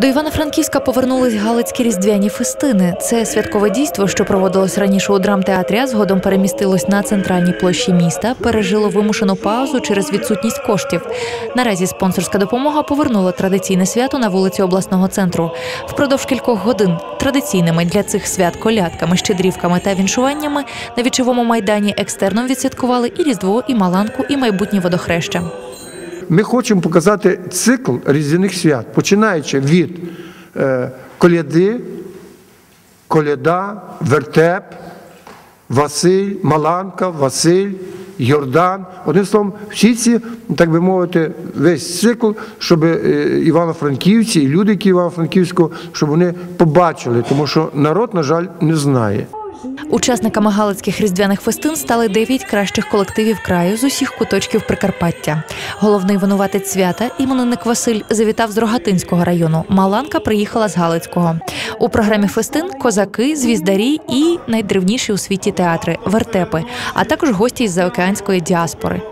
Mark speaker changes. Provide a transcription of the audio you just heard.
Speaker 1: До Івано-Франківська повернулись галицькі різдвяні фестини. Це святкове дійство, що проводилось раніше у драмтеатрі, а згодом перемістилось на центральній площі міста. Пережило вимушену паузу через відсутність коштів. Наразі спонсорська допомога повернула традиційне свято на вулиці обласного центру. Впродовж кількох годин традиційними для цих свят колядками, щедрівками та віншуваннями на вічовому майдані екстерном відсвяткували і Різдво, і Маланку, і майбутнє водохреща.
Speaker 2: Ми хочемо показати цикл різдвяних свят, починаючи від е, коляди, коляда, вертеп, Василь, Маланка, Василь, Йордан. Одним словом, всі ці, так би мовити, весь цикл, щоб е, івано-франківці і люди, які Івано-Франківського, щоб вони побачили, тому що народ, на жаль, не знає.
Speaker 1: Учасниками галицьких різдвяних фестин стали дев'ять кращих колективів краю з усіх куточків Прикарпаття. Головний винуватець свята, іменинник Василь, завітав з Рогатинського району. Маланка приїхала з Галицького. У програмі фестин козаки, звіздарі і найдревніші у світі театри вертепи, а також гості із заокеанської діаспори.